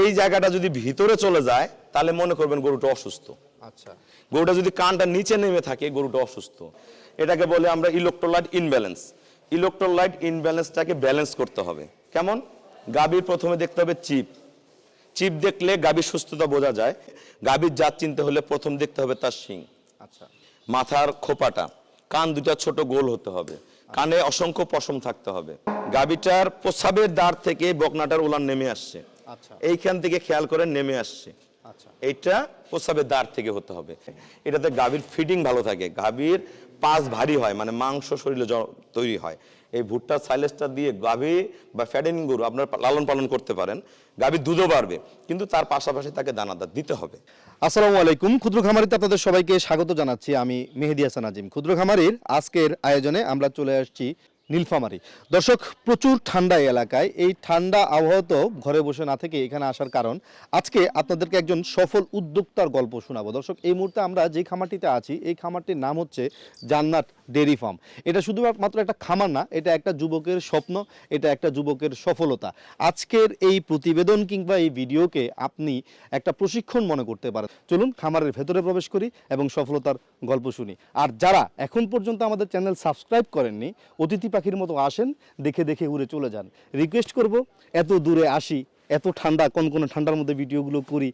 এই জায়গাটা যদি ভিতরে চলে যায় তাহলে মনে করবেন গরুটা অসুস্থ। আচ্ছা। গরুটা যদি কানটা নিচে নেমে থাকে গরুটা অসুস্থ। এটাকে বলে আমরা ইলেকট্রোলাইট ইনব্যালেন্স। ইলেকট্রোলাইট ইনব্যালেন্সটাকে ব্যালেন্স করতে হবে। কেমন? গাভীর প্রথমে দেখতে হবে চিপ। চিপ দেখলে গাভীর সুস্থতা বোঝা যায়। গাভীর জাত চিনতে হলে প্রথম দেখতে হবে তার শিং। আচ্ছা। মাথার খোপাটা। কান দুটা ছোট গোল হতে হবে। কানে অসংখ্য পশম থাকতে হবে। গাভীটার প্রসাবের দ্বার থেকে বকনাটার উলান নেমে আসছে। আচ্ছা এইখান থেকে খেয়াল করে নেমে আসছে। আচ্ছা। এইটা প্রসাবের দ্বার থেকে হতে হবে। এটাতে গাভীর ফিটিং ভালো থাকে। গাভীর পাঁচ ভারী হয় মানে মাংস শরীরে তৈরি হয়। এই ভুট্টা সাইলেসটা দিয়ে গাভী বা ফ্যাটেনিং গরু আপনার লালন পালন করতে পারেন। গাভীর দুধও বাড়বে কিন্তু তার পাশাপাশি তাকে দানাদার দিতে হবে। আসসালামু আলাইকুম। ক্ষুদ্র খামারিতে আপনাদের সবাইকে স্বাগত জানাচ্ছি। আমি মেহেদি হাসান আজিম। ক্ষুদ্র খামারির আজকের আয়োজনে আমরা চলে আসছি নীলফামারি। দর্শক, প্রচুর ঠান্ডা এলাকায়। এই ঠান্ডা আবহাওয়া তো ঘরে বসে না থেকে এখানে আসার কারণ। আজকে আপনাদেরকে একজন সফল উদ্যোক্তার গল্প শোনাবো। দর্শক, এই মুহূর্তে আমরা যে খামারটিতে আছি, এই খামারটির নাম হচ্ছে জান্নাত ডেরি ফার্ম এটা শুধুমাত্র একটা খামার না, এটা একটা যুবকের স্বপ্ন, এটা একটা যুবকের সফলতা। আজকের এই প্রতিবেদন কিংবা এই ভিডিওকে আপনি একটা প্রশিক্ষণ মনে করতে পারেন। চলুন খামারের ভেতরে প্রবেশ করি এবং সফলতার গল্প শুনি। আর যারা এখন পর্যন্ত আমাদের চ্যানেল সাবস্ক্রাইব করেননি, অতিথি পাখির মতো আসেন, দেখে দেখে উড়ে চলে যান। রিকোয়েস্ট করব, এত দূরে আসি, এত ঠান্ডা কোন কোন ঠান্ডার মধ্যে ভিডিওগুলো করি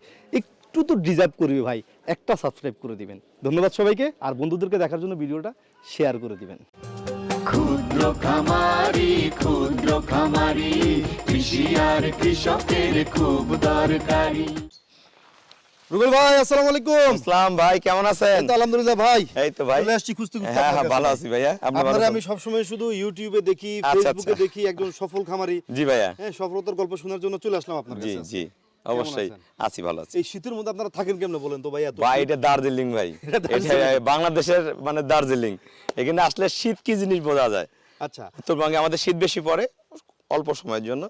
একটু তো ডিজার্ভ করবে ভাই। একটা সাবস্ক্রাইব করে দিবেন। ধন্যবাদ সবাইকে। আর বন্ধুদেরকে দেখার জন্য ভিডিওটা শেয়ার করে দিবেন। ক্ষুদ্র খামারি ক্ষুদ্র খামারি কৃষি আর কৃষকের খুব দরকারি। রুবেল ভাই আসসালামু আলাইকুম। ইসলাম ভাই কেমন আছেন? তো আলহামদুলিল্লাহ ভাই। এই তো ভাই। চলে আসছি খুঁজতে খুঁজতে। হ্যাঁ হ্যাঁ ভালো আছি ভাইয়া। আপনারা? আমি সবসময় শুধু ইউটিউবে দেখি আচ্ছা, ফেসবুকে আচ্ছা। দেখি একজন সফল খামারি। জি ভাইয়া। হ্যাঁ সফলতার গল্প শোনার জন্য চলে আসলাম আপনার জি জি। অবশ্যই আছি ভালো আছি। এই শীতের মধ্যে আপনারা থাকেন কেমনে বলেন তো ভাই এত ভাই এটা দার্জিলিং ভাই। এটা বাংলাদেশের মানে দার্জিলিং। এখানে আসলে শীত কি জিনিস বোঝা যায়? আচ্ছা। উত্তরবঙ্গে আমাদের শীত বেশি পড়ে অল্প সময়ের জন্য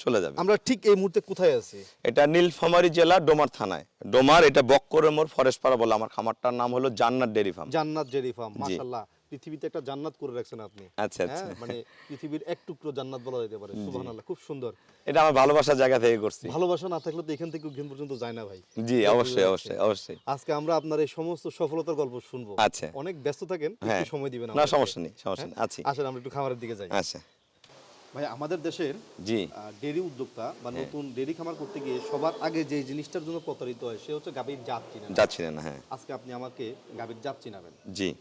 চলে যাবে। আমরা ঠিক এই মুহূর্তে কোথায় আছি? এটা নীলফামারী জেলা ডোমার থানায়। ডোমার এটা বক্করের মোড় ফরেস্ট পাড়া বলে আমার খামারটার নাম হলো Jannat dairy farm. Jannat dairy farm মাশাআল্লাহ। পৃথিবীতে একটা জান্নাত করে রাখছেন আপনি। আচ্ছা, আচ্ছা। হ্যাঁ, মানে পৃথিবীর এক টুকরো জান্নাত বলা যেতে পারে। সুবহানাল্লাহ খুব সুন্দর। এটা আমার ভালোবাসার জায়গা থেকে করছি। ভালোবাসা না থাকলে তো এখান থেকে ওখান পর্যন্ত যায় না ভাই। জি অবশ্যই অবশ্যই অবশ্যই। আজকে আমরা আপনার এই সমস্ত সফলতার গল্প শুনব। আচ্ছা। অনেক ব্যস্ত থাকেন হ্যাঁ। একটু সময় দিবেন না সমস্যা নেই সমস্যা নেই। হ্যাঁ? আছি। আসেন আমরা একটু খামারের দিকে যাই। আচ্ছা। ভাই আমাদের দেশের জি। ডেরি উদ্যোক্তা বা হ্যাঁ। নতুন ডেরি খামার করতে গিয়ে সবার আগে যে জিনিসটার জন্য প্রতারিত হয় সে হচ্ছে গাভীর জাত চিনা যাচ্ছিলেন না হ্যাঁ। আজকে আপনি আমাকে গাভীর জাত চিনাবেন। জি।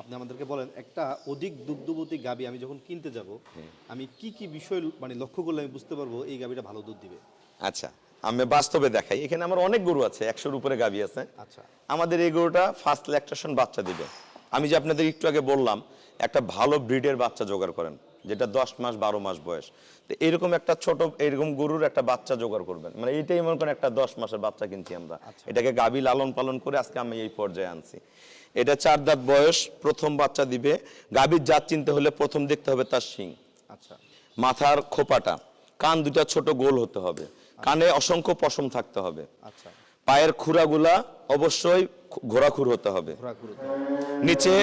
আপনি আমাদেরকে বলেন একটা অধিক দুগ্ধবতী গাভী আমি যখন কিনতে যাব। আমি কি কি বিষয় মানে লক্ষ্য করলে আমি বুঝতে পারব এই গাভীটা ভালো দুধ দিবে? আচ্ছা আমি বাস্তবে দেখাই। এখানে আমার অনেক গরু আছে একশোর উপরে গাভী আছে। আচ্ছা। আমাদের এই গরুটা ফার্স্ট ল্যাকটেশন বাচ্চা দিবে। আমি যে আপনাদের একটু আগে বললাম একটা ভালো ব্রিডের বাচ্চা জোগাড় করেন যেটা দশ মাস বারো মাস বয়স। তো এরকম একটা ছোট এরকম গরুর একটা বাচ্চা জোগাড় করবেন। মানে এইটাই মনে করেন একটা দশ মাসের বাচ্চা কিনছি আমরা। এটাকে গাভী লালন পালন করে আজকে আমি এই পর্যায়ে আনছি। এটা চার দাঁত বয়স প্রথম বাচ্চা দিবে। গাভীর জাত চিনতে হলে প্রথম দেখতে হবে তার শিং। আচ্ছা। মাথার খোপাটা। কান দুটা ছোট গোল হতে হবে। কানে অসংখ্য পশম থাকতে হবে। আচ্ছা। পায়ের খুরাগুলা অবশ্যই ঘোরাখুর হতে হবে। নিচে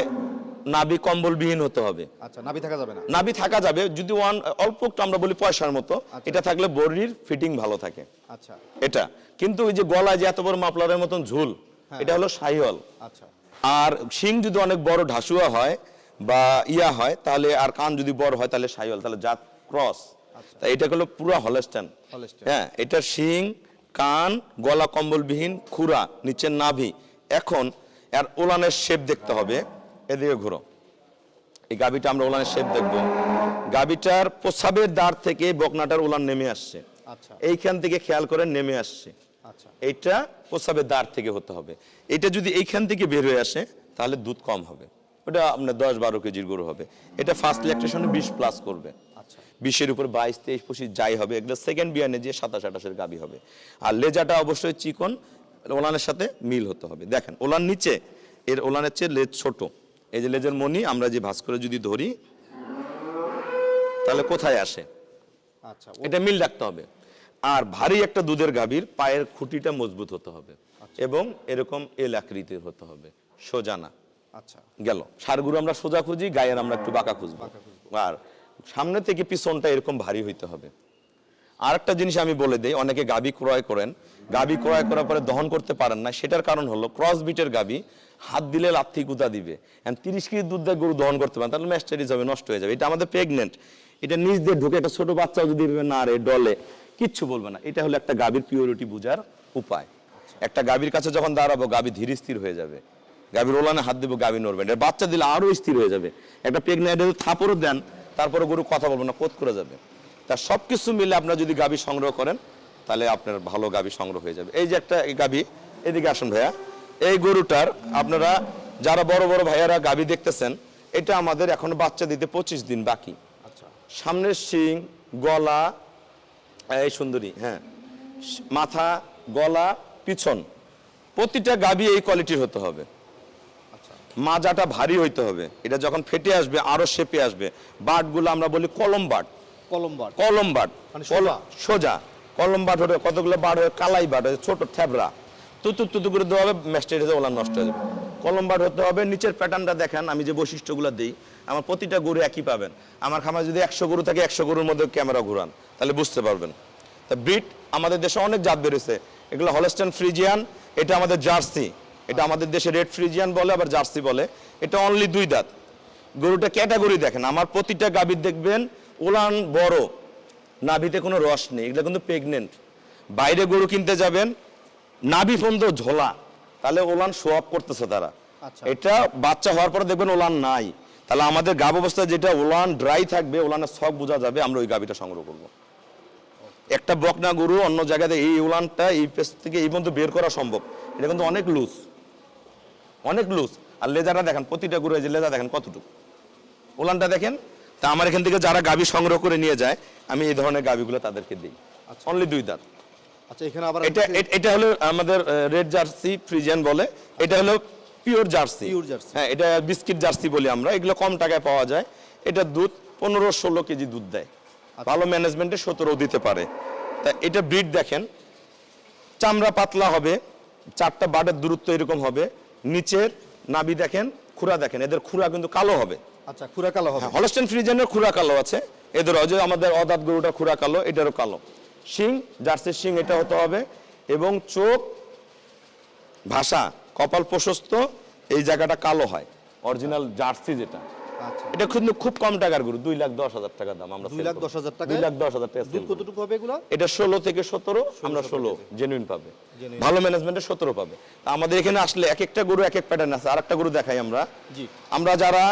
নাভি কম্বলবিহীন হতে হবে। আচ্ছা নাভি থাকা যাবে না? নাভি থাকা যাবে যদি ওয়ান অল্প একটু আমরা বলি পয়সার মতো। আচ্ছা। এটা থাকলে বডির ফিটিং ভালো থাকে। আচ্ছা। এটা। কিন্তু ওই যে গলায় যে এত বড় মাপলারের মতন ঝুল হ্যাঁ। এটা হলো সাহিওয়াল আচ্ছা। আর শিং যদি অনেক বড় ঢাসুয়া হয় বা ইয়া হয় তাহলে আর কান যদি বড় হয় তাহলে সাইওয়াল তাহলে জাত ক্রস। আচ্ছা। তা এটা হলো পুরো হলস্টান। হ্যাঁ এটা শিং কান গলা কম্বলবিহীন খুরা নিচের নাভি। এখন এর ওলানের শেপ দেখতে হবে। এদিকে ঘুরো। এই গাবিটা আমরা ওলানের শেপ দেখব। গাবিটার প্রসাবের দ্বার থেকে বকনাটার ওলান নেমে আসছে। আচ্ছা। এইখান থেকে খেয়াল করে নেমে আসছে। আচ্ছা। এইটা প্রস্রাবের দ্বার থেকে হতে হবে। এটা যদি এইখান থেকে বের হয়ে আসে তাহলে দুধ কম হবে। ওটা আপনার দশ বারো কেজির গরু হবে। এটা ফার্স্ট ল্যাকটেশনে বিশ প্লাস করবে। আচ্ছা। বিশের উপর বাইশ তেইশ পঁচিশ যাই হবে। এগুলো সেকেন্ড বিয়ানে যে সাতাশ আঠাশের গাবি হবে। আর লেজাটা অবশ্যই চিকন ওলানের সাথে মিল হতে হবে। দেখেন ওলান নিচে এর ওলানের চেয়ে লেজ ছোট। এই যে লেজের মনি আমরা যে ভাস করে যদি ধরি তাহলে কোথায় আসে? আচ্ছা এটা মিল রাখতে হবে। আর ভারী একটা দুধের গাভীর পায়ের খুঁটিটা মজবুত হতে হবে এবং এরকম এল আকৃতির হতে হবে সোজা না। আচ্ছা। গেল। সারগুলো আমরা সোজা খুঁজি গায়ের আমরা একটু বাঁকা খুঁজবো। আর সামনে থেকে পিছনটা এরকম ভারী হইতে হবে। আরেকটা জিনিস আমি বলে দিই অনেকে গাবি ক্রয় করেন। গাবি ক্রয় করার পরে দহন করতে পারেন না সেটার কারণ হলো ক্রস বিটের গাবি হাত দিলে লাথি গুতা দিবে। তিরিশ কেজি দুধ দিয়ে গরু দহন করতে পারেন তাহলে ম্যাস্টারিজ হবে নষ্ট হয়ে যাবে। এটা আমাদের প্রেগনেন্ট এটা নিজ দিয়ে ঢুকে একটা ছোট বাচ্চাও যদি না রে ডলে কিচ্ছু বলবে না। এটা হলো একটা গাভীর পিওরিটি বোঝার উপায়। একটা গাভীর কাছে যখন দাঁড়াবো গাবি ধীর স্থির হয়ে যাবে। গাভীর ওলানে হাত দিব গাভী নড়বে না। এর বাচ্চা দিলে আরও স্থির হয়ে যাবে। একটা প্রেগনেন্ট থাপড়ও দেন তারপরে গরু কথা বলব না কোত করে যাবে। তা সব কিছু মিলে আপনারা যদি গাভী সংগ্রহ করেন তাহলে আপনার ভালো গাভী সংগ্রহ হয়ে যাবে। এই যে একটা গাভী এদিকে আসুন ভাইয়া। এই গরুটার আপনারা যারা বড় বড় ভাইয়ারা গাভী দেখতেছেন এটা আমাদের এখন বাচ্চা দিতে পঁচিশ দিন বাকি। আচ্ছা। সামনের শিং গলা এই সুন্দরী হ্যাঁ। মাথা গলা পিছন প্রতিটা গাবি এই কোয়ালিটির হতে হবে। আচ্ছা। মাজাটা ভারী হইতে হবে। এটা যখন ফেটে আসবে আরও শেপে আসবে। বাটগুলো আমরা বলি কলম বাট। কলম বার কলম বাট। মানে সোজা? সোজা। কলম বাট হলে কতগুলো বাট হয়? কালাই বাট হয় ছোট থ্যাবরা তুতু তুতু করে দেওয়া হবে ম্যাস্টাইডে ওলা নষ্ট হয়ে যাবে। কলম বাট হতে হবে নিচের প্যাটার্নটা দেখেন আমি যে বৈশিষ্ট্যগুলো দিই আমার প্রতিটা গরু একই পাবেন। আমার খামার যদি একশো গরু থাকে একশো গরুর মধ্যে ক্যামেরা ঘুরান তাহলে বুঝতে পারবেন। তা ব্রিড আমাদের দেশে অনেক জাত বেরোছে এগুলো হলস্টেন ফ্রিজিয়ান এটা আমাদের জার্সি। এটা আমাদের দেশে রেড ফ্রিজিয়ান বলে আবার জার্সি বলে। এটা অনলি দুই দাঁত। গরুটা ক্যাটাগরি দেখেন আমার প্রতিটা গাভীর দেখবেন ওলান বড় নাভিতে কোনো রস নেই এগুলো কিন্তু প্রেগনেন্ট বাইরে গরু কিনতে যাবেন নাভি পর্যন্ত ঝোলা তাহলে ওলান শো অফ করতেছে তারা। আচ্ছা। এটা বাচ্চা হওয়ার পরে দেখবেন ওলান নাই। তাহলে আমাদের গাব অবস্থায় যেটা ওলান ড্রাই থাকবে ওলানের সব বোঝা যাবে আমরা ওই গাভিটা সংগ্রহ করব। একটা বকনা গরু অন্য জায়গাতে এই ওলানটা এই পেস থেকে এই পর্যন্ত বের করা সম্ভব। এটা কিন্তু অনেক লুজ অনেক লুজ আর লেজারটা দেখেন প্রতিটা গরু এই যে লেজার দেখেন কতটুকু। ওলানটা দেখেন তা আমার এখান থেকে যারা গাভী সংগ্রহ করে নিয়ে যায় আমি এই ধরনের গাভীগুলো তাদেরকে দিই। আচ্ছা। অনলি দুই দাঁত। আচ্ছা এখানে আবার এটা এটা হলো আমাদের রেড জার্সি ফ্রিজিয়ান বলে। এটা হলো পিওর জার্সি Pure jersey। হ্যাঁ এটা বিস্কিট জার্সি বলি আমরা এগুলো কম টাকায় পাওয়া যায়। এটা দুধ পনেরো ষোলো কেজি দুধ দেয়। আচ্ছা। ভালো ম্যানেজমেন্টে সতেরো দিতে পারে। তা এটা ব্রিড দেখেন চামড়া পাতলা হবে চারটা বাটের দূরত্ব এরকম হবে। নিচের নাবি দেখেন খুরা দেখেন এদের খুরা কিন্তু কালো হবে। আচ্ছা খুরা কালো হবে। হ্যাঁ হলস্টেন ফ্রিজেনের খুরা কালো আছে। এদের যে আমাদের অদাত গরুটা খুরা কালো এটারও কালো। শিং জার্সির শিং এটা হতে হবে। এবং চোখ ভাষা কপাল প্রশস্ত এই জায়গাটা কালো হয়। অরিজিনাল জার্সি যেটা। আচ্ছা। এটা কিন্তু খুব কম টাকার গরু দুই লাখ দশ হাজার টাকা দাম আমরা দুই লাখ দশ হাজার টাকা? দুই লাখ দশ হাজার টাকা দুধ কতটুকু হবে এগুলো? এটা ষোলো থেকে সতেরো আমরা ষোলো জেনুইন পাবে। ভালো ম্যানেজমেন্টে সতেরো পাবে। আমাদের এখানে আসলে এক একটা গরু এক এক প্যাটার্ন আছে। আর একটা গরু দেখাই আমরা। আমরা যারা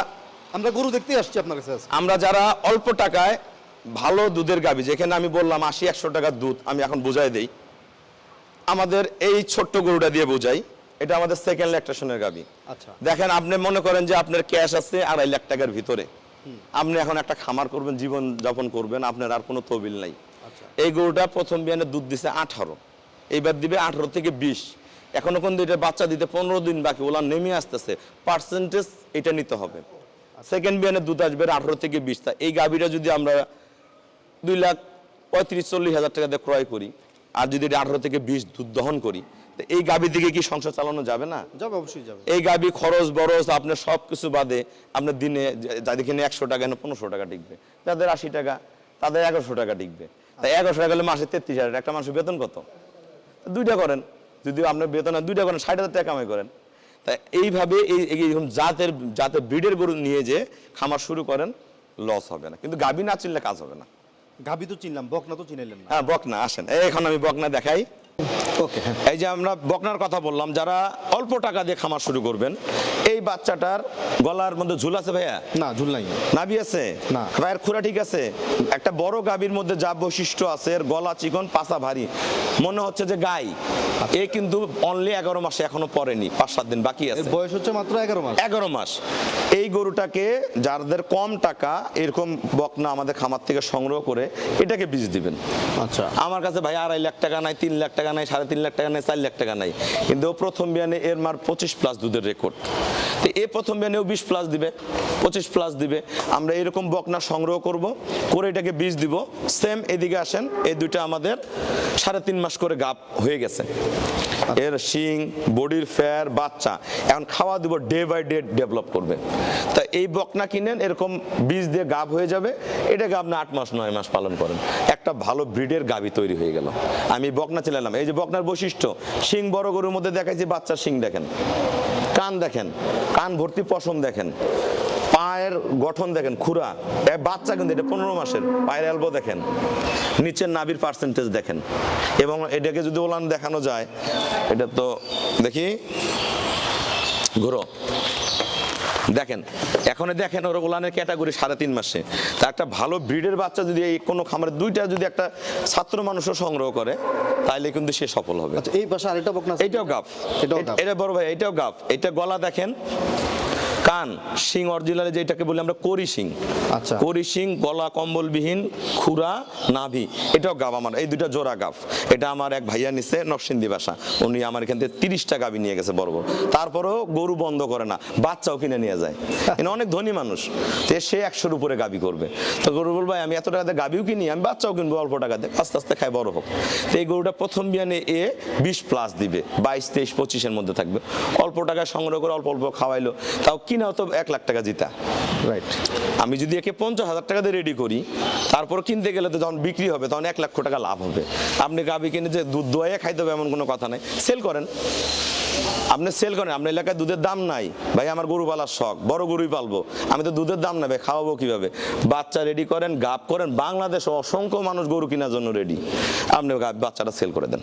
আমরা গরু দেখতেই আসছি আপনার কাছে আমরা যারা অল্প টাকায় ভালো দুধের গাবি যেখানে আমি বললাম আশি একশো টাকার দুধ আমি এখন বুঝাই দেই। আমাদের এই ছোট্ট গরুটা দিয়ে বুঝাই। এটা আমাদের সেকেন্ড ল্যাকটেশনের গাবি। আচ্ছা। দেখেন আপনি মনে করেন যে আপনার ক্যাশ আছে আড়াই লাখ টাকার ভিতরে। আপনি এখন একটা খামার করবেন জীবন যাপন করবেন আপনার আর কোনো তহবিল নাই। আচ্ছা। এই গরুটা প্রথম বিয়ানে দুধ দিছে আঠারো এইবার দিবে আঠারো থেকে বিশ। এখনও কিন্তু এটা বাচ্চা দিতে পনেরো দিন বাকি ওলা নেমে আসতেছে। পার্সেন্টেজ এটা নিতে হবে। সেকেন্ড বিয়ানে দুধ আসবে আঠারো থেকে বিশ। তা এই গাভীটা যদি আমরা দুই লাখ পঁয়ত্রিশ চল্লিশ হাজার টাকা দিয়ে ক্রয় করি আর যদি এটা আঠারো থেকে বিশ দুধ দহন করি এই গাভী দিকে কি সংসার চালানো যাবে না? যাবে অবশ্যই যাবে। এই গাবি খরচ বরচ আপনার সব কিছু বাদে আপনার দিনে যাদের কিনে একশো টাকা না পনেরোশো টাকা টিকবে। যাদের আশি টাকা তাদের এগারোশো টাকা টিকবে। তাই এগারোশো টাকা হলে মাসে তেত্রিশ হাজার একটা মানুষের বেতন কত? দুইটা করেন। যদি আপনার বেতন দুইটা করেন ষাট হাজার টাকা কামাই করেন। তা এইভাবে এই এই- এইরকম জাতের জাতের ব্রিডের গরু নিয়ে যে খামার শুরু করেন লস হবে না। কিন্তু গাবি না চিনলে কাজ হবে না। গাবি তো চিনলাম বকনা তো চিনাইলেন না। হ্যাঁ বকনা আসেন। এখন আমি বকনা দেখাই। ওকে হ্যাঁ। এই যে আমরা বকনার কথা বললাম যারা অল্প টাকা দিয়ে খামার শুরু করবেন এই বাচ্চাটার গলার মধ্যে ঝুল আছে ভাইয়া? না ঝুল নাই। নাভি আছে? না। ভাইয়ের খুরা ঠিক আছে? একটা বড় গাভীর মধ্যে যা বৈশিষ্ট্য আছে এর গলা চিকন পাছা ভারী। মনে হচ্ছে যে গাই। এ কিন্তু অনলি এগারো মাসে এখনও পড়েনি পাঁচ সাত দিন বাকি আছে। বয়স হচ্ছে মাত্র এগারো মাস। এগারো মাস। এই গরুটাকে যাদের কম টাকা এরকম বকনা আমাদের খামার থেকে সংগ্রহ করে এটাকে বীজ দিবেন। আচ্ছা। আমার কাছে ভাই আড়াই লাখ টাকা নাই তিন লাখ টাকা নাই, সাড়ে তিন লাখ টাকা নাই, চার লাখ টাকা নাই। কিন্তু ও প্রথম বিয়ানে এর মার পঁচিশ প্লাস দুধের রেকর্ড তো এ প্রথম বিয়ানেও বিশ প্লাস দিবে, পঁচিশ প্লাস দিবে। আমরা এরকম বকনা সংগ্রহ করব, করে এটাকে বীজ দিব। সেম এদিকে আসেন, এই দুইটা আমাদের সাড়ে তিন মাস করে গাপ হয়ে গেছে। এর শিং, বডির ফেয়ার, বাচ্চা, এখন খাওয়া দিব ডে বাই ডে ডেভেলপ করবে। তা এই বকনা কিনেন, এরকম বীজ দিয়ে গাব হয়ে যাবে। এটাকে আপনি আট মাস, নয় মাস পালন করেন। একটা ভালো ব্রিডের গাবি তৈরি হয়ে গেল। আমি বকনা চালালাম এই যে বকনার বৈশিষ্ট্য, শিং বড় গরুর মধ্যে দেখাইছি বাচ্চার শিং দেখেন, কান দেখেন, কান ভর্তি পশম দেখেন, পায়ের গঠন দেখেন, খুরা। বাচ্চা কিন্তু এটা পনেরো মাসের, পায়ের এলবো দেখেন, নিচের নাভির পার্সেন্টেজ দেখেন। এবং এটাকে যদি ওলান দেখানো যায়, এটা তো দেখি, ঘুরো। দেখেন এখন দেখেন ওর ওলানের ক্যাটাগরি সাড়ে তিন মাসে। তা একটা ভালো ব্রিডের বাচ্চা যদি এই কোনো খামারে দুইটা যদি একটা ছাত্র মানুষও সংগ্রহ করে তাইলে কিন্তু সে সফল হবে। আচ্ছা এই পাশে আরেকটা বকনা এটাও গাফ। এটা বড় ভাই এটাও গাফ। এটা গলা দেখেন কান শিং অরিজিনালে যেটাকে বলি আমরা করি শিং। আচ্ছা। করি শিং গলা কম্বলবিহীন খুরা নাভি। এটাও গাব আমার এই দুটা জোড়া গাব। এটা আমার এক ভাইয়া নিছে নরসিংদী বাসা। উনি আমার এখান থেকে তিরিশটা গাবি নিয়ে গেছে বড় বড়। তারপরেও গরু বন্ধ করে না বাচ্চাও কিনে নিয়ে যায়। এনে অনেক ধনী মানুষ। তো সে একশোর উপরে গাবি করবে। তো গরু বলব আমি এত টাকাতে গাবিও কিনি আমি বাচ্চাও কিনবো অল্প টাকাতে। আস্তে আস্তে খাই বড় হোক। তো এই গরুটা প্রথম বিয়ানে এ বিশ প্লাস দিবে বাইশ তেইশ পঁচিশের মধ্যে থাকবে। অল্প টাকা সংগ্রহ করে অল্প অল্প খাওয়াইলো। তাও কিনাও তো এক লাখ টাকা জিতা। রাইট আমি যদি একে পঞ্চাশ হাজার টাকা দিয়ে রেডি করি তারপর কিনতে গেলে তো যখন বিক্রি হবে তখন এক লক্ষ টাকা লাভ হবে। আপনি গাবি কিনে যে দুধ দোয়াইয়ে খাইতে হবে এমন কোনো কথা নেই। সেল করেন। আপনি সেল করেন। আপনার এলাকায় দুধের দাম নাই। ভাই আমার গরু পালার শখ। বড় গরুই পালবো। আমি তো দুধের দাম নেবে খাওয়াবো কীভাবে? বাচ্চা রেডি করেন গাব করেন। বাংলাদেশে অসংখ্য মানুষ গরু কেনার জন্য রেডি আপনি বাচ্চাটা সেল করে দেন।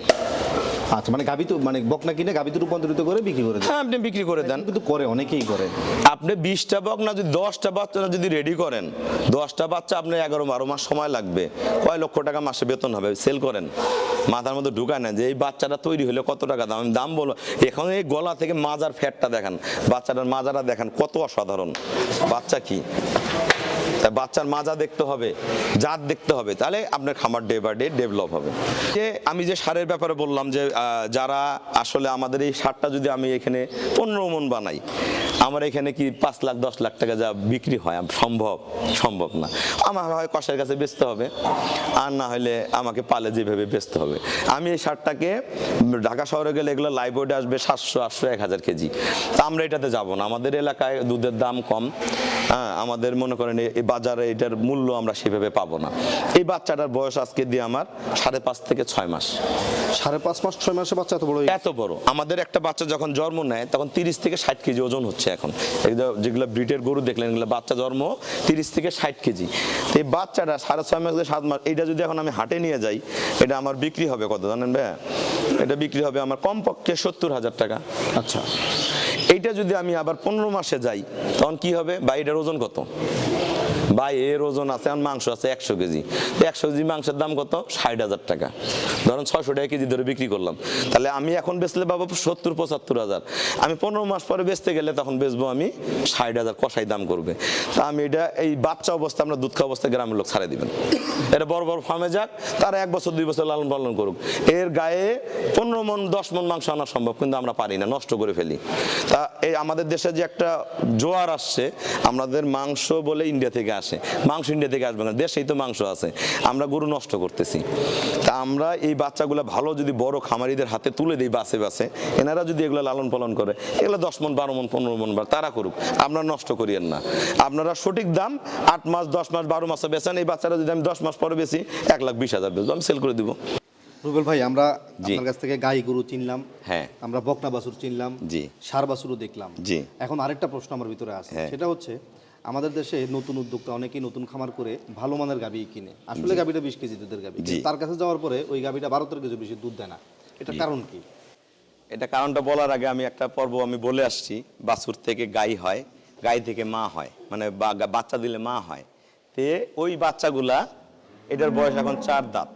আচ্ছা মানে গাবি তো মানে বকনা কিনে গাবিতে রূপান্তরিত করে বিক্রি করে দেয় হ্যাঁ আপনি বিক্রি করে দেন। কিন্তু করে অনেকেই করে। আপনি বিশটা বক না যদি দশটা বাচ্চা যদি রেডি করেন দশটা বাচ্চা আপনার এগারো বারো মাস সময় লাগবে। কয় লক্ষ টাকা মাসে বেতন হবে? সেল করেন। মাথার মধ্যে ঢুকায় না যে এই বাচ্চাটা তৈরি হলে কত টাকা দাম? আমি দাম বলো এখন এই গলা থেকে মাজার ফ্যাটটা দেখান। বাচ্চাটার মাজারা দেখান কত অসাধারণ। বাচ্চা কি? বাচ্চার মাজা দেখতে হবে, জাত দেখতে হবে, তাহলে আপনার খামার ডে বাই ডে ডেভেলপ হবে। যে আমি যে সারের ব্যাপারে বললাম যে যারা আসলে আমাদের এই সারটা যদি আমি এখানে পনেরো মন বানাই আমার এখানে কি পাঁচ লাখ দশ লাখ টাকা যা বিক্রি হয় সম্ভব? সম্ভব না। আমার হয় কষার কাছে বেচতে হবে আর না হলে আমাকে পালে যেভাবে বেচতে হবে। আমি এই সারটাকে ঢাকা শহরে গেলে এগুলো ওয়েটে আসবে সাতশো আটশো এক হাজার কেজি। তা আমরা এটাতে যাব না। আমাদের এলাকায় দুধের দাম কম। হ্যাঁ আমাদের মনে করেন এই বাজারে এটার মূল্য আমরা সেভাবে পাবো না। এই বাচ্চাটার বয়স আজকে দিয়ে আমার সাড়ে পাঁচ থেকে ছয় মাস। সাড়ে পাঁচ মাস ছয় মাসে বাচ্চা এত বড় এত বড়। আমাদের একটা বাচ্চা যখন জন্ম নেয় তখন তিরিশ থেকে ষাট কেজি ওজন হচ্ছে। এখন। এগুলো যেগুলো ব্রিটের গরু দেখলেন, এগুলো বাচ্চা জন্ম তিরিশ থেকে ষাট কেজি। তো এই বাচ্চাটা সাড়ে ছয় মাস সাত মাস, এইটা যদি এখন আমি হাটে নিয়ে যাই, এটা আমার বিক্রি হবে কত জানেন ভাই? এটা বিক্রি হবে আমার কমপক্ষে সত্তর হাজার টাকা। আচ্ছা। এইটা যদি আমি আবার পনেরো মাসে যাই, তখন কি হবে? বা ওজন কত? বা এর ওজন আছে আর মাংস আছে একশো কেজি। একশো কেজি মাংসের দাম কত? ষাট হাজার টাকা। ধরুন ছয়শো টাকা কেজি ধরে বিক্রি করলাম। তাহলে আমি এখন বেচলে বাবা সত্তর, পঁচাত্তর হাজার। আমি পনেরো মাস পরে বেচতে গেলে তখন বেচবো আমি ষাট হাজার কষাই দাম করবে। তা আমি এটা, এই বাচ্চা অবস্থা, আমরা দুধ খাওয়া অবস্থায় গ্রামের লোক ছাড়ে দিবেন। এটা বড় বড় ফার্মে যাক, তারা এক বছর, দুই বছর লালন পালন করুক। এর গায়ে পনেরো মন, দশ মন মাংস আনা সম্ভব, কিন্তু আমরা পারি না, নষ্ট করে ফেলি। তা এই আমাদের দেশে যে একটা জোয়ার আসছে, আমাদের মাংস বলে ইন্ডিয়া থেকে আসে। মাংস ইন্ডিয়া থেকে আসবে না, দেশেই তো মাংস আছে। আমরা গরু নষ্ট করতেছি। তা আমরা এই বাচ্চাগুলো ভালো যদি বড় খামারিদের হাতে তুলে দিই বাসে বাসে, এনারা যদি এগুলো লালন পালন করে, এগুলো দশ মন, বারো মন, পনেরো মন বার তারা করুক আপনারা নষ্ট করিয়েন না। আপনারা সঠিক দাম আট মাস, দশ মাস, বারো মাসে বেচেন, এই বাচ্চারা যদি আমি দশ মাস পরে বেশি এক লাখ বিশ হাজার বেচবো, আমি সেল করে দিব। রুবেল ভাই আমরা আপনার কাছ থেকে গাই গরু চিনলাম হ্যাঁ। আমরা বকনা বাছুর চিনলাম জি। সার বাছুরও দেখলাম। জি। এখন আরেকটা প্রশ্ন আমার ভিতরে আছে হ্যাঁ। সেটা হচ্ছে আমাদের দেশে নতুন উদ্যোক্তা অনেকেই নতুন খামার করে ভালো মানের গাবি কিনে। আসলে গাবিটা বিশ কেজি দুধের গাবি তার কাছে যাওয়ার পরে ওই গাবিটা বারো তেরো কেজি বেশি দুধ দেয় না। এটা কারণ কি? এটা কারণটা বলার আগে আমি একটা পর্ব আমি বলে আসছি বাছুর থেকে গাই হয় গাই থেকে মা হয় মানে বাচ্চা দিলে মা হয়। তে ওই বাচ্চাগুলা এটার বয়স এখন চার দাঁত।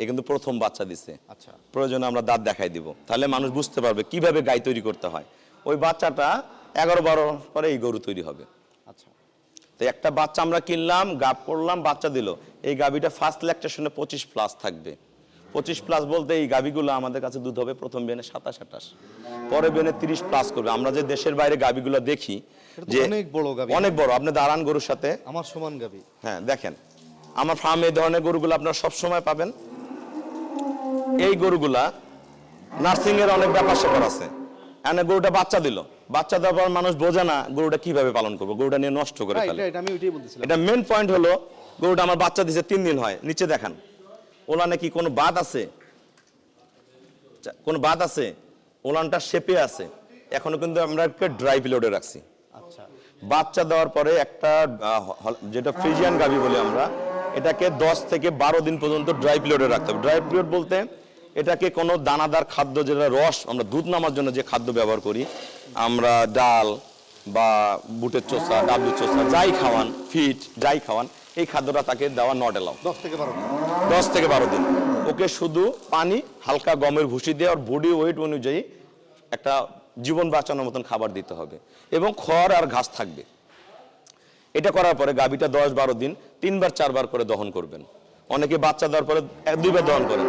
এ কিন্তু প্রথম বাচ্চা দিছে। আচ্ছা। প্রয়োজনে আমরা দাঁত দেখাই দিব। তাহলে মানুষ বুঝতে পারবে কীভাবে গাই তৈরি করতে হয়। ওই বাচ্চাটা এগারো বারো পরে এই গরু তৈরি হবে। আচ্ছা। তো একটা বাচ্চা আমরা কিনলাম গাব করলাম বাচ্চা দিল। এই গাবিটা ফার্স্ট ল্যাকটেশনে পঁচিশ প্লাস থাকবে। পঁচিশ প্লাস বলতে এই গাবিগুলো আমাদের কাছে দুধ হবে প্রথম বেনে সাতাশ আঠাশ। পরে বেনে তিরিশ প্লাস করবে। আমরা যে দেশের বাইরে গাবিগুলো দেখি যে অনেক বড় গাভী। অনেক বড়। আপনি দাঁড়ান গরুর সাথে। আমার সমান গাবি। হ্যাঁ দেখেন। আমার ফার্মে এই ধরনের গরুগুলো আপনারা সবসময় পাবেন। এই গরুগুলা নার্সিং এর অনেক ব্যাপার স্যাপার আছে। এনে গরুটা বাচ্চা দিল। বাচ্চা দেওয়ার পর মানুষ বোঝে না গরুটা কীভাবে পালন করব গরুটা নিয়ে নষ্ট করে ফেলে। এটা মেন পয়েন্ট হলো গরুটা আমার বাচ্চা দিছে তিন দিন হয় নিচে দেখান। ওলানে কি কোনো বাদ আছে? কোনো বাদ আছে? ওলানটা শেপে আছে। এখনও কিন্তু আমরা ড্রাই পিলোডে রাখছি। আচ্ছা। বাচ্চা দেওয়ার পরে একটা যেটা ফ্রিজিয়ান গাবি বলি আমরা এটাকে দশ থেকে বারো দিন পর্যন্ত ড্রাই পিরিয়ডে রাখতে হবে। ড্রাই পিরিয়ড বলতে এটাকে কোনো দানাদার খাদ্য যেটা রস আমরা দুধ নামার জন্য যে খাদ্য ব্যবহার করি আমরা ডাল বা বুটের চোষা ডাবলির চোষা যাই খাওয়ান ফিট যাই খাওয়ান এই খাদ্যটা তাকে দেওয়া নট এলাও দশ থেকে বারো দশ থেকে বারো দিন। ওকে শুধু পানি হালকা গমের ভুসি দিয়ে আর বডি ওয়েট অনুযায়ী একটা জীবন বাঁচানোর মতন খাবার দিতে হবে। এবং খড় আর ঘাস থাকবে। এটা করার পরে গাভীটা দশ বারো দিন তিনবার চারবার করে দহন করবেন। অনেকে বাচ্চা দেওয়ার পরে দুইবার দহন করে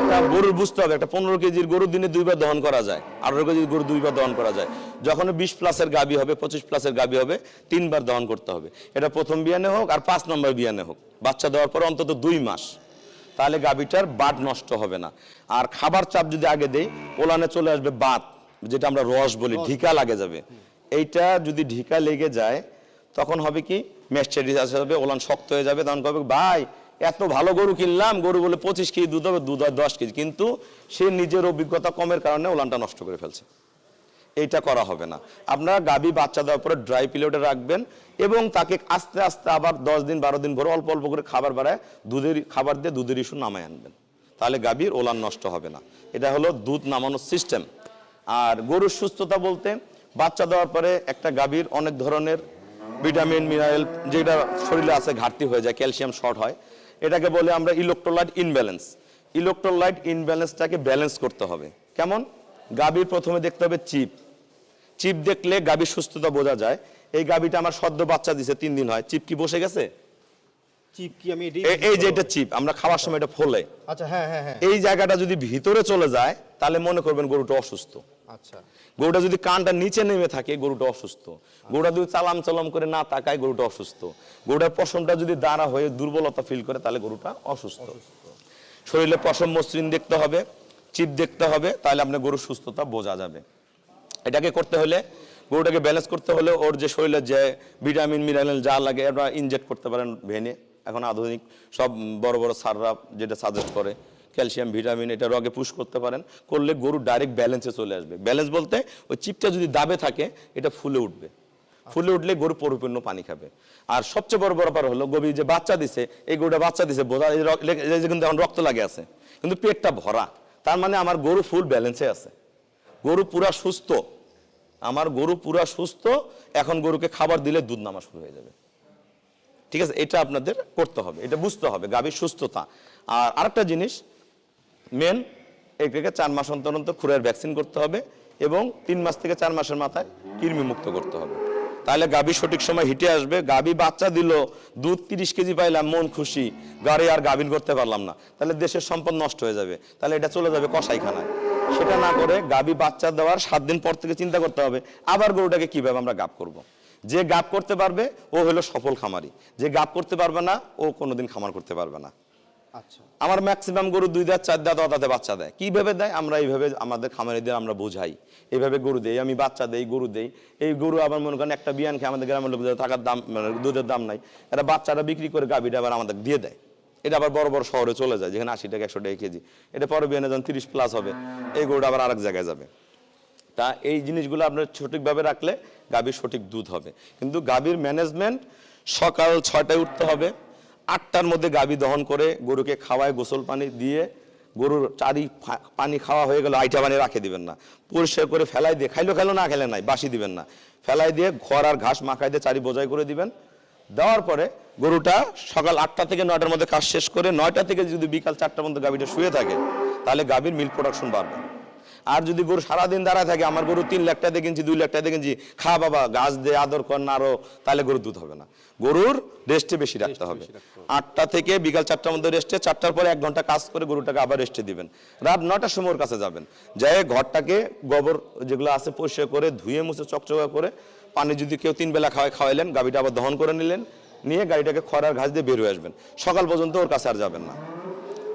একটা গরুর বুঝতে হবে একটা পনেরো কেজির গরু দিনে দুইবার দহন করা যায় আঠারো কেজির গরু দুইবার দহন করা যায়। যখন বিশ প্লাসের গাবি হবে পঁচিশ প্লাসের গাবি হবে তিনবার দহন করতে হবে। এটা প্রথম বিয়ানে হোক আর পাঁচ নম্বর বিয়ানে হোক। বাচ্চা দেওয়ার পরে অন্তত দুই মাস। তাহলে গাভীটার বাদ নষ্ট হবে না। আর খাবার চাপ যদি আগে দেই ওলানে চলে আসবে বাত যেটা আমরা রস বলি ঢিকা লাগে যাবে। এইটা যদি ঢিকা লেগে যায় তখন হবে কি ম্যাস্টাইটিস হবে ওলান শক্ত হয়ে যাবে তখন কবে ভাই এত ভালো গরু কিনলাম, গরু বলে পঁচিশ কেজি দুধ হবে, দুধ দশ কেজি। কিন্তু সে নিজের অভিজ্ঞতা কমের কারণে ওলানটা নষ্ট করে ফেলছে। এইটা করা হবে না। আপনারা গাবি বাচ্চা দেওয়ার পরে ড্রাই পিরিয়ডে রাখবেন এবং তাকে আস্তে আস্তে আবার দশ দিন, বারো দিন ভরে অল্প অল্প করে খাবার বাড়ায় দুধের খাবার দিয়ে দুধের ইস্যু নামায় আনবেন। তাহলে গাভীর ওলান নষ্ট হবে না। এটা হলো দুধ নামানোর সিস্টেম। আর গরুর সুস্থতা বলতে বাচ্চা দেওয়ার পরে একটা গাভীর অনেক ধরনের ভিটামিন, মিনারেল যেটা শরীরে আছে, ঘাটতি হয়ে যায়, ক্যালসিয়াম শর্ট হয় এটাকে বলে আমরা ইলেকট্রোলাইট ইনব্যালেন্স ইলেকট্রোলাইট ইনব্যালেন্সটাকে ব্যালেন্স করতে হবে। কেমন? গাভীর প্রথমে দেখতে হবে চিপ চিপ দেখলে গাভীর সুস্থতা বোঝা যায়। এই গাভীটা আমার সদ্য বাচ্চা দিছে, তিন দিন হয়। চিপ কি বসে গেছে? চিপ কি আমি এই যে এটা চিপ আমরা খাওয়ার সময় এটা ফোলে। আচ্ছা হ্যাঁ হ্যাঁ হ্যাঁ। এই জায়গাটা যদি ভিতরে চলে যায় তাহলে মনে করবেন গরুটা অসুস্থ। আচ্ছা। গরুটা যদি কানটা নিচে নেমে থাকে গরুটা অসুস্থ। গরুটা যদি চালাম চালাম করে না তাকায় গরুটা অসুস্থ। গরুটার পশমটা যদি দাঁড়া হয়ে দুর্বলতা ফিল করে তাহলে গরুটা অসুস্থ। শরীরে পশম মসৃণ দেখতে হবে চিপ দেখতে হবে তাহলে আপনার গরুর সুস্থতা বোঝা যাবে। এটাকে করতে হলে গরুটাকে ব্যালেন্স করতে হলে ওর যে শরীরে যে ভিটামিন মিনারেল যা লাগে আপনারা ইনজেক্ট করতে পারেন ভেনে। এখন আধুনিক সব বড় বড় সাররা যেটা সাজেস্ট করে ক্যালসিয়াম ভিটামিন এটা রগে পুশ করতে পারেন, করলে গরু ডাইরেক্ট ব্যালেন্সে চলে আসবে। ব্যালেন্স বলতে ওই চিপটা যদি দাবে থাকে, এটা ফুলে উঠবে। ফুলে উঠলে গরু পরিপূর্ণ পানি খাবে। আর সবচেয়ে বড় ব্যাপার হলো গভীর যে বাচ্চা দিছে, এই গরুটা বাচ্চা দিছে, বোঝা কিন্তু এখন রক্ত লাগে আছে। কিন্তু পেটটা ভরা। তার মানে আমার গরু ফুল ব্যালেন্সে আছে। গরু পুরা সুস্থ। আমার গরু পুরা সুস্থ, এখন গরুকে খাবার দিলে দুধ নামা শুরু হয়ে যাবে। ঠিক আছে, এটা আপনাদের করতে হবে, এটা বুঝতে হবে, গাভীর সুস্থতা। আর আরেকটা জিনিস, মেন এটাকে চার মাস অন্তর অন্তর খুরের ভ্যাকসিন করতে হবে এবং তিন মাস থেকে চার মাসের মাথায় কৃমি মুক্ত করতে হবে। তাহলে গাভী সঠিক সময় হিটে আসবে, গাভী বাচ্চা দিল, দুধ তিরিশ কেজি পাইলাম, মন খুশি, গাড়ি আর গাভীন করতে পারলাম না। তাহলে দেশের সম্পদ নষ্ট হয়ে যাবে, তাহলে এটা চলে যাবে কষাইখানায় সেটা না করে গাভী বাচ্চা দেওয়ার সাত দিন পর থেকে চিন্তা করতে হবে, আবার গরুটাকে কীভাবে আমরা গাপ করব। যে গাপ করতে পারবে ও হলো সফল খামারি। যে গাপ করতে পারবে না ও কোনোদিন খামার করতে পারবে না। আচ্ছা। আমার ম্যাক্সিমাম গরু দুই দাঁত চার দাঁত অদাতে বাচ্চা দেয়। কীভাবে দেয়? আমরা এইভাবে আমাদের খামারিদের আমরা বোঝাই। এইভাবে গরু দেই আমি বাচ্চা দেই গরু দেই। এই গরু আবার মনে করেন একটা বিয়ান খেয়ে আমাদের গ্রামের লোক টাকার দাম মানে দুধের দাম নাই। এরা বাচ্চাটা বিক্রি করে গাভীটা আবার আমাদের দিয়ে দেয়। এটা আবার বড় বড় শহরে চলে যায় যেখানে আশি টাকা একশো টাকা কেজি। এটা পরে বিয়ানে যখন তিরিশ প্লাস হবে এই গরুটা আবার আরেক জায়গায় যাবে। তা এই জিনিসগুলো আপনার সঠিকভাবে রাখলে গাভীর সঠিক দুধ হবে। কিন্তু গাভীর ম্যানেজমেন্ট সকাল ছয়টায় উঠতে হবে, আটটার মধ্যে গাভী দহন করে গরুকে খাওয়ায়, গোসল পানি দিয়ে গরুর চারি পানি খাওয়া হয়ে গেলে, আইটা পানি রাখে দিবেন না। পরিষ্কার করে ফেলাই দিয়ে, খাইলো খেলো না খেলে নাই বাসি দিবেন না। ফেলাই দিয়ে ঘর আর ঘাস মাখাই দিয়ে চারি বোঝাই করে দিবেন। দেওয়ার পরে গরুটা সকাল আটটা থেকে নয়টার মধ্যে কাজ শেষ করে নয়টা থেকে যদি বিকাল চারটার মধ্যে গাভীটা শুয়ে থাকে, তাহলে গাভীর মিল্ক প্রোডাকশন বাড়বে। আর যদি গরু সারাদিন দাঁড়ায় থাকে আমার গরু তিন লাখ টাকা দিয়ে কিনছি দুই লাখ টাকা কিনছি খা বাবা গাছ দে আদর কর না আরও তাহলে গরুর দুধ হবে না। গরুর রেস্টে বেশি রাখতে হবে। আটটা থেকে বিকাল চারটার মধ্যে রেস্টে চারটার পরে এক ঘণ্টা কাজ করে গরুটাকে আবার রেস্টে দিবেন। রাত নটার সময় ওর কাছে যাবেন। যাই ঘরটাকে গোবর যেগুলো আছে পরিষ্কার করে ধুয়ে মুছে চকচকা করে পানি যদি কেউ তিন বেলা খাওয়াই খাওয়াইলেন গাড়িটা আবার দহন করে নিলেন নিয়ে গাড়িটাকে খরার ঘাস দিয়ে বের হয়ে আসবেন। সকাল পর্যন্ত ওর কাছে আর যাবেন না।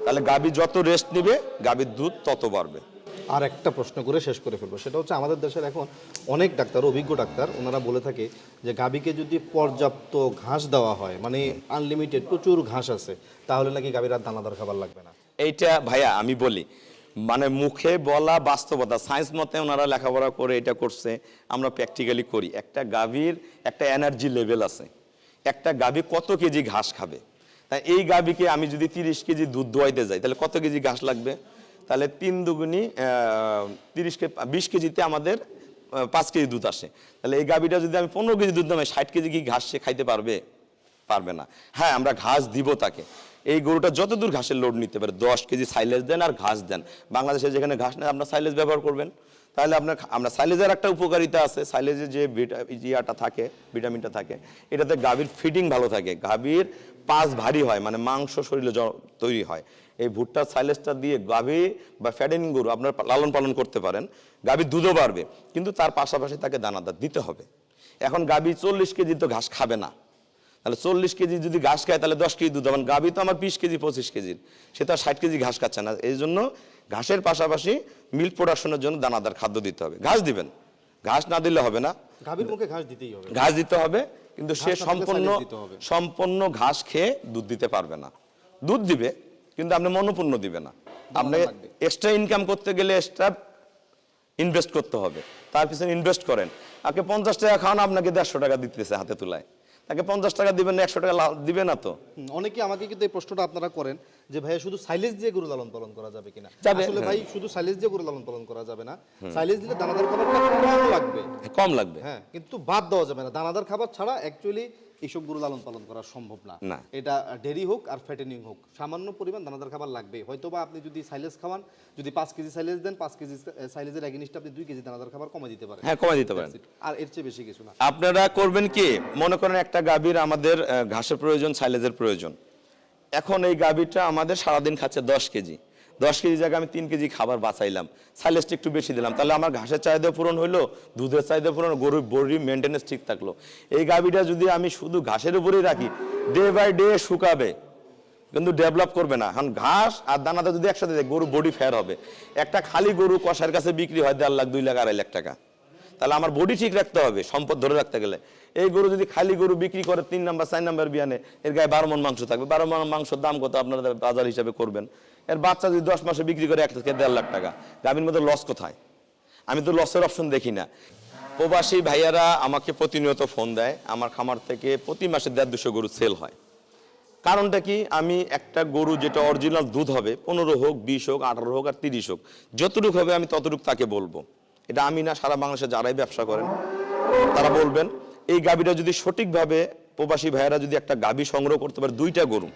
তাহলে গাভী যত রেস্ট নিবে গাভীর দুধ তত বাড়বে। আর একটা প্রশ্ন করে শেষ করে ফেলব। সেটা হচ্ছে আমাদের দেশের এখন অনেক ডাক্তার, অভিজ্ঞ ডাক্তার, ওনারা বলে থাকে যে গাভীকে যদি পর্যাপ্ত ঘাস দেওয়া হয় মানে আনলিমিটেড প্রচুর ঘাস আছে, তাহলে নাকি গাভীর আর দানাদার খাবার লাগবে না। এইটা ভাইয়া আমি বলি মানে মুখে বলা বাস্তবতা সায়েন্স মতে ওনারা লেখাপড়া করে এটা করছে, আমরা প্র্যাকটিক্যালি করি। একটা গাভীর একটা এনার্জি লেভেল আছে, একটা গাভী কত কেজি ঘাস খাবে? তাই এই গাভীকে আমি যদি তিরিশ কেজি দুধ দোয়াইতে যাই, তাহলে কত কেজি ঘাস লাগবে? তাহলে তিন দুগুনি তিরিশ কে, বিশ কেজিতে আমাদের পাঁচ কেজি দুধ আসে। তাহলে এই গাভীটা যদি আমি পনেরো কেজি দুধ দামে ষাট কেজি কি ঘাস সে খাইতে পারবে? পারবে না। হ্যাঁ আমরা ঘাস দিব তাকে। এই গরুটা যতদূর ঘাসের লোড নিতে পারে, দশ কেজি সাইলেজ দেন আর ঘাস দেন। বাংলাদেশে যেখানে ঘাস নেই, আপনার সাইলেজ ব্যবহার করবেন। তাহলে আপনার আমরা সাইলেজের একটা উপকারিতা আছে। সাইলেজে যে ভিটা- ইয়াটা থাকে ভিটামিনটা থাকে, এটাতে গাভীর ফিডিং ভালো থাকে। গাভীর পাঁচ ভারী হয় মানে মাংস শরীরে তৈরি হয়। এই ভুট্টার সাইলেজটা দিয়ে গাভী বা ফ্যাডেন গরু আপনার লালন পালন করতে পারেন। গাভীর দুধও বাড়বে, কিন্তু তার পাশাপাশি তাকে দানাদার দিতে হবে। এখন গাভী চল্লিশ কেজি তো ঘাস খাবে না। তাহলে চল্লিশ কেজি যদি ঘাস খায় তাহলে দশ কেজি দুধ। হবে গাভী তো আমার বিশ কেজি পঁচিশ কেজির সে তো আর ষাট কেজি ঘাস খাচ্ছে না। এই জন্য ঘাসের পাশাপাশি মিল্ক প্রোডাকশনের জন্য দানাদার খাদ্য দিতে হবে। ঘাস দিবেন। ঘাস না দিলে হবে না। গাভীর মুখে ঘাস দিতেই হবে। ঘাস দিতে হবে কিন্তু সে সম্পূর্ণ। সম্পূর্ণ ঘাস খেয়ে দুধ দিতে পারবে না। দুধ দিবে কিন্তু আপনি মনোপূর্ণ দিবে না। আপনি এক্সট্রা ইনকাম করতে গেলে এক্সট্রা ইনভেস্ট করতে হবে। তার পিছনে ইনভেস্ট করেন। আগে পঞ্চাশ টাকা খাওয়ান আপনাকে দেড়শো টাকা দিতেছে হাতে তুলায়। তাকে পঞ্চাশ টাকা দিবেন না একশো টাকা দিবে না তো। অনেকে আমাকে কিন্তু এই প্রশ্নটা আপনারা করেন যে ভাই শুধু সাইলেজ দিয়ে গরু লালন পালন করা যাবে কিনা? আসলে হ্যাঁ। ভাই শুধু সাইলেজ দিয়ে গরু লালন পালন করা যাবে না। সাইলেজ দিলে দানাদার খাবার কম লাগবে। কম লাগবে। হ্যাঁ কিন্তু বাদ দেওয়া যাবে না। দানাদার খাবার ছাড়া অ্যাকচুয়ালি এইসব গরু লালন পালন করা সম্ভব না। এটা ডেরি হোক আর ফ্যাটেনিং হোক সামান্য পরিমাণ দানাদার খাবার লাগবে হয়তো বা আপনি যদি সাইলেজ খাওয়ান যদি পাঁচ কেজি সাইলেজ দেন পাঁচ কেজি সাইলেজের এগেনিস্টে আপনি দুই কেজি দানাদার খাবার কমে দিতে পারেন। হ্যাঁ কমে দিতে পারেন। আর এর চেয়ে বেশি কিছু না। আপনারা করবেন কি? মনে করেন একটা গাভীর আমাদের ঘাসের প্রয়োজন সাইলেজের প্রয়োজন। এখন এই গাভীটা আমাদের সারাদিন খাচ্ছে দশ কেজি। দশ কেজি জায়গায় আমি তিন কেজি খাবার বাঁচাইলাম। সাইলেজটা একটু বেশি দিলাম। তাহলে আমার ঘাসের চাহিদা পূরণ হইল দুধের চাহিদা পূরণ হলো, গরুর বড়ি মেনটেন্স ঠিক থাকল। এই গাভীটা যদি আমি শুধু ঘাসের উপরেই রাখি ডে বাই ডে শুকাবে কিন্তু ডেভেলপ করবে না। এখন ঘাস আর দানাতে যদি একসাথে দেয় গরু বডি ফেয়ার হবে। একটা খালি গরু কষার কাছে বিক্রি হয় দেড় লাখ দুই লাখ আড়াই লাখ টাকা। তাহলে আমার বডি ঠিক রাখতে হবে সম্পদ ধরে রাখতে গেলে। এই গরু যদি খালি গরু বিক্রি করে তিন নাম্বার চার নাম্বার বিয়ানে এর গায়ে বারো মন মাংস থাকবে। বারো মন মাংসের দাম কত আপনারা বাজার হিসাবে করবেন? এর বাচ্চা যদি দশ মাসে বিক্রি করে এক থেকে দেড় লাখ টাকা গাভীর মধ্যে লস কোথায়? আমি তো লসের অপশন দেখি না। প্রবাসী ভাইয়ারা আমাকে প্রতিনিয়ত ফোন দেয়, আমার খামার থেকে প্রতি মাসে দেড় দুশো গরু সেল হয়। কারণটা কি? আমি একটা গরু যেটা অরিজিনাল দুধ হবে, পনেরো হোক, বিশ হোক, আঠারো হোক আর তিরিশ হোক, যতটুকু হবে আমি ততটুকু তাকে বলব। এটা আমি না, সারা বাংলাদেশে যারাই ব্যবসা করেন, তারা বলবেন, এই গাভীটা যদি সঠিকভাবে প্রবাসী ভাইয়েরা যদি একটা গাভী সংগ্রহ করতে পারে দুইটা গরু,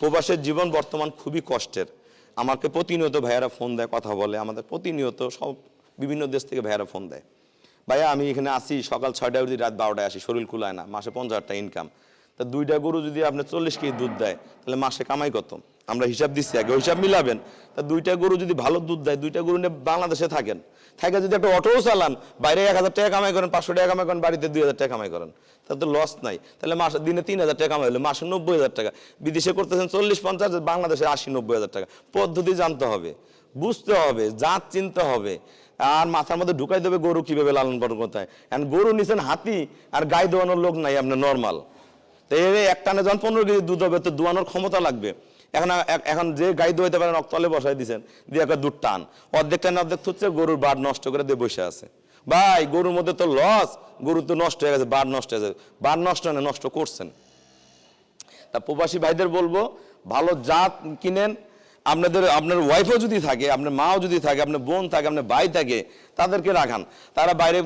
প্রবাসের জীবন বর্তমান খুবই কষ্টের। আমাকে প্রতিনিয়ত ভাইয়ারা ফোন দেয়, কথা বলে। আমাদের প্রতিনিয়ত সব বিভিন্ন দেশ থেকে ভাইয়ারা ফোন দেয়। ভাইয়া, আমি এখানে আসি সকাল ছয়টায় অবধি, রাত বারোটায় আসি, শরীর কুলায় না, মাসে পঞ্চাশটা ইনকাম তা দুইটা গরু যদি আপনি চল্লিশ কেজি দুধ দেয়, তাহলে মাসে কামাই কত? আমরা হিসাব দিচ্ছি আগে হিসাব মিলাবেন। তা দুইটা গরু যদি ভালো দুধ দেয়, দুইটা গরু নিয়ে বাংলাদেশে থাকেন। থাকে যদি একটা অটোও চালান, বাইরে এক হাজার টাকা কামাই করেন, পাঁচশো টাকা কামাই করেন, বাড়িতে দুই হাজার টাকা কামাই করেন তাহলে তো লস নাই। তাহলে মাসে, দিনে তিন হাজার টাকা কামাই হলো মাসে নব্বই হাজার টাকা। বিদেশে করতেছেন চল্লিশ, পঞ্চাশ, বাংলাদেশে আশি, নব্বই হাজার টাকা। পদ্ধতি জানতে হবে, বুঝতে হবে, জাত চিনতে হবে। আর মাথার মধ্যে ঢুকাই দেবে গরু কীভাবে লালন পালন করতে হয়। গরু নিছেন হাতি, আর গায়ে দোয়ানোর লোক নাই আপনার নর্মাল তো এর এক টানে যখন পনেরো কেজি দুধ হবে, তো দোয়ানোর ক্ষমতা লাগবে। এখন এখন যে গাই দোয়াইতে পারেন অক্তলে বসাই দিচ্ছেন দিয়ে একটা দুধ টান। অর্ধেক টান অর্ধেক হচ্ছে গরুর বাড় নষ্ট করে দিয়ে বসে আছে। ভাই, গরুর মধ্যে তো লস গরু তো নষ্ট হয়ে গেছে বাড় নষ্ট হয়ে গেছে। বাড় নষ্ট না, নষ্ট করছেন। তা প্রবাসী ভাইদের বলব, ভালো জাত কিনেন আপনাদের, আপনার ওয়াইফও যদি থাকে, আপনার মাও যদি থাকে, আপনার বোন থাকে, আপনার ভাই থাকে, তাদেরকে রাখান। তারা বাইরে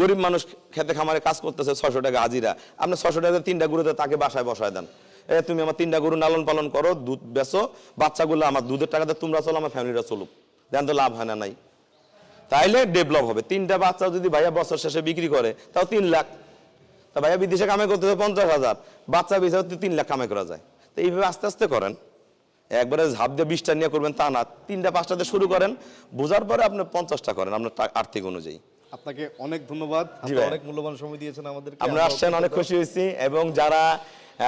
গরিব মানুষ খেতে খামারে কাজ করতেছে ছশো টাকা হাজিরা। আপনি ছশো টাকা তিনটা গরুতে তাকে বাসায় বসায় দেন। এ, তুমি আমার তিনটা গরু লালন পালন করো, দুধ বেচো, বাচ্চাগুলো আমার দুধের টাকাতে তোমরা চলো, আমার ফ্যামিলিরা চলুক। দেন তো লাভ হয় না, নাই। তাইলে ডেভেলপ হবে। তিনটা বাচ্চা যদি ভাইয়া বছর শেষে বিক্রি করে, তাও তিন লাখ। তা ভাইয়া বিদেশে কামাই করতে হবে পঞ্চাশ হাজার। বাচ্চা বেঁচে হতে তিন লাখ কামাই করা যায়। তো এইভাবে আস্তে আস্তে করেন। একবারে ঝাপ দিয়ে বিশটা নিয়ে করবেন তা না। তিনটা পাঁচটাতে শুরু করেন। বোঝার পরে আপনি পঞ্চাশটা করেন আপনার আর্থিক অনুযায়ী। আপনাকে অনেক ধন্যবাদ। অনেক মূল্যবান সময় দিয়েছেন আমাদেরকে। আপনারা আমরাও আসছেন অনেক খুশি হয়েছি এবং যারা আহ,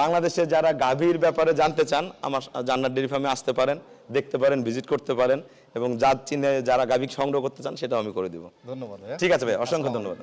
বাংলাদেশে যারা গাভীর ব্যাপারে জানতে চান আমার জান্নার ডেরি ফার্মে আসতে পারেন দেখতে পারেন ভিজিট করতে পারেন এবং জাত চিনে যারা গাভী সংগ্রহ করতে চান সেটাও আমি করে দিব। ধন্যবাদ ঠিক আছে ভাই অসংখ্য ধন্যবাদ।